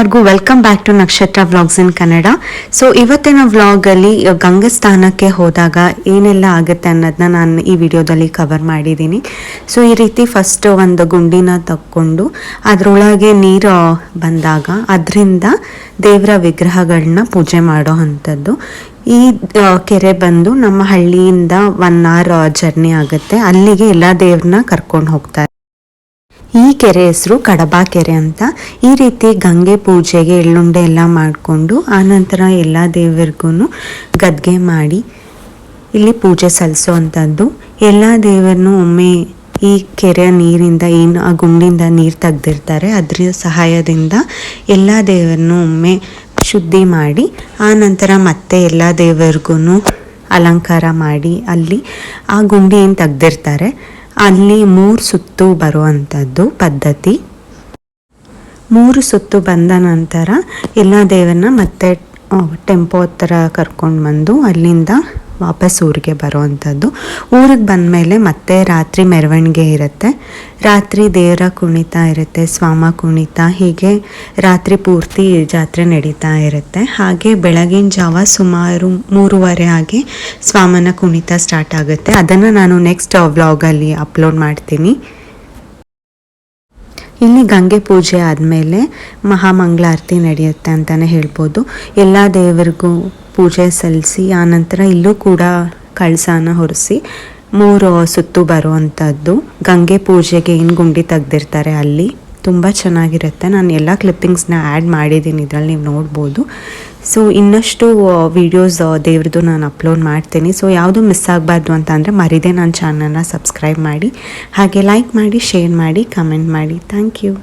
ಎಲ್ಲರಿಗೂ welcome back to Nakshatra vlogs in Kannada. So ಇವತ್ತಿನ ವ್ಲಾಗಲ್ಲಿ ಗಂಗಸ್ಥಾನಕ್ಕೆ ಹೋದಾಗ ಏನೆಲ್ಲ ಆಗುತ್ತೆ ಅನ್ನೋದನ್ನ ನಾನು ಈ ವಿಡಿಯೋದಲ್ಲಿ ಕವರ್ ಮಾಡಿದ್ದೀನಿ. ಸೊ ಈ ರೀತಿ ಫಸ್ಟ್ ಒಂದು ಗುಂಡಿನ ತಕ್ಕೊಂಡು, ಅದರೊಳಗೆ ನೀರು ಬಂದಾಗ ಅದರಿಂದ ದೇವರ ವಿಗ್ರಹಗಳನ್ನ ಪೂಜೆ ಮಾಡೋ ಅಂಥದ್ದು. ಈ ಕೆರೆ ಬಂದು ನಮ್ಮ ಹಳ್ಳಿಯಿಂದ ಒನ್ ಅವರ್ ಜರ್ನಿ ಆಗುತ್ತೆ. ಅಲ್ಲಿಗೆ ಎಲ್ಲ ದೇವ್ರನ್ನ ಕರ್ಕೊಂಡು ಹೋಗ್ತಾರೆ. ಈ ಕೆರೆ ಹೆಸರು ಕಡಬಾ ಕೆರೆ ಅಂತ. ಈ ರೀತಿ ಗಂಗೆ ಪೂಜೆಗೆ ಎಳ್ಳುಂಡೆ ಎಲ್ಲ ಮಾಡಿಕೊಂಡು ಆನಂತರ ಎಲ್ಲ ದೇವರಿಗೂ ಗದ್ಗೆ ಮಾಡಿ ಇಲ್ಲಿ ಪೂಜೆ ಸಲ್ಲಿಸೋವಂಥದ್ದು ಎಲ್ಲ ದೇವರನ್ನು ಒಮ್ಮೆ ಈ ಕೆರೆಯ ನೀರಿಂದ ಏನು ಆ ಗುಂಡಿಂದ ನೀರು ತೆಗೆದಿರ್ತಾರೆ. ಅದ್ರ ಸಹಾಯದಿಂದ ಎಲ್ಲ ದೇವರನ್ನು ಒಮ್ಮೆ ಶುದ್ಧಿ ಮಾಡಿ ಆನಂತರ ಮತ್ತೆ ಎಲ್ಲ ದೇವರಿಗೂ ಅಲಂಕಾರ ಮಾಡಿ ಅಲ್ಲಿ ಆ ಗುಂಡಿ ಏನು ತೆಗ್ದಿರ್ತಾರೆ? ಅಲ್ಲಿ ಮೂರು ಸುತ್ತು ಬರುವಂಥದ್ದು ಪದ್ಧತಿ. ಮೂರು ಸುತ್ತು ಬಂದ ನಂತರ ಎಲ್ಲ ದೇವರನ್ನ ಮತ್ತೆ ಟೆಂಪೋ ಹತ್ರ ಕರ್ಕೊಂಡು ಬಂದು ಅಲ್ಲಿಂದ ವಾಪಸ್ ಊರಿಗೆ ಬರೋವಂಥದ್ದು. ಊರಿಗೆ ಬಂದಮೇಲೆ ಮತ್ತೆ ರಾತ್ರಿ ಮೆರವಣಿಗೆ ಇರುತ್ತೆ. ರಾತ್ರಿ ದೇವರ ಕುಣಿತ ಇರುತ್ತೆ, ಸ್ವಾಮ ಕುಣಿತ, ಹೀಗೆ ರಾತ್ರಿ ಪೂರ್ತಿ ಜಾತ್ರೆ ನಡೀತಾ ಇರುತ್ತೆ. ಹಾಗೆ ಬೆಳಗಿನ ಜಾವ ಸುಮಾರು ಮೂರುವರೆ ಆಗಿ ಸ್ವಾಮನ ಕುಣಿತ ಸ್ಟಾರ್ಟ್ ಆಗುತ್ತೆ. ಅದನ್ನು ನಾನು ನೆಕ್ಸ್ಟ್ ವ್ಲಾಗಲ್ಲಿ ಅಪ್ಲೋಡ್ ಮಾಡ್ತೀನಿ. ಇಲ್ಲಿ ಗಂಗೆ ಪೂಜೆ ಆದಮೇಲೆ ಮಹಾಮಂಗಳಾರತಿ ನಡೆಯುತ್ತೆ ಅಂತಲೇ ಹೇಳ್ಬೋದು. ಎಲ್ಲ ದೇವರಿಗೂ ಪೂಜೆ ಸಲ್ಲಿಸಿ, ಆನಂತರ ಇಲ್ಲೂ ಕೂಡ ಕಳಸಾನ ಹೊರಿಸಿ, ಮೂರು ಸುತ್ತು ಬರುವಂಥದ್ದು ಗಂಗೆ ಪೂಜೆಗೆ ಏನು ಗುಂಡಿ ತೆಗ್ದಿರ್ತಾರೆ ಅಲ್ಲಿ? ತುಂಬ ಚೆನ್ನಾಗಿರುತ್ತೆ. ನಾನು ಎಲ್ಲ ಕ್ಲಿಪ್ಪಿಂಗ್ಸ್ನ ಆ್ಯಡ್ ಮಾಡಿದ್ದೀನಿ, ಇದರಲ್ಲಿ ನೀವು ನೋಡ್ಬೋದು. ಸೊ ಇನ್ನಷ್ಟು ವೀಡಿಯೋಸ್ ದೇವ್ರದ್ದು ನಾನು ಅಪ್ಲೋಡ್ ಮಾಡ್ತೀನಿ. ಸೊ ಯಾವುದು ಮಿಸ್ ಆಗಬಾರ್ದು ಅಂತ ಅಂದರೆ ಮರಿದೇ ನನ್ನ ಚಾನಲ್ನ ಸಬ್ಸ್ಕ್ರೈಬ್ ಮಾಡಿ. ಹಾಗೆ ಲೈಕ್ ಮಾಡಿ ಶೇರ್ ಮಾಡಿ ಕಮೆಂಟ್ ಮಾಡಿ. Thank you.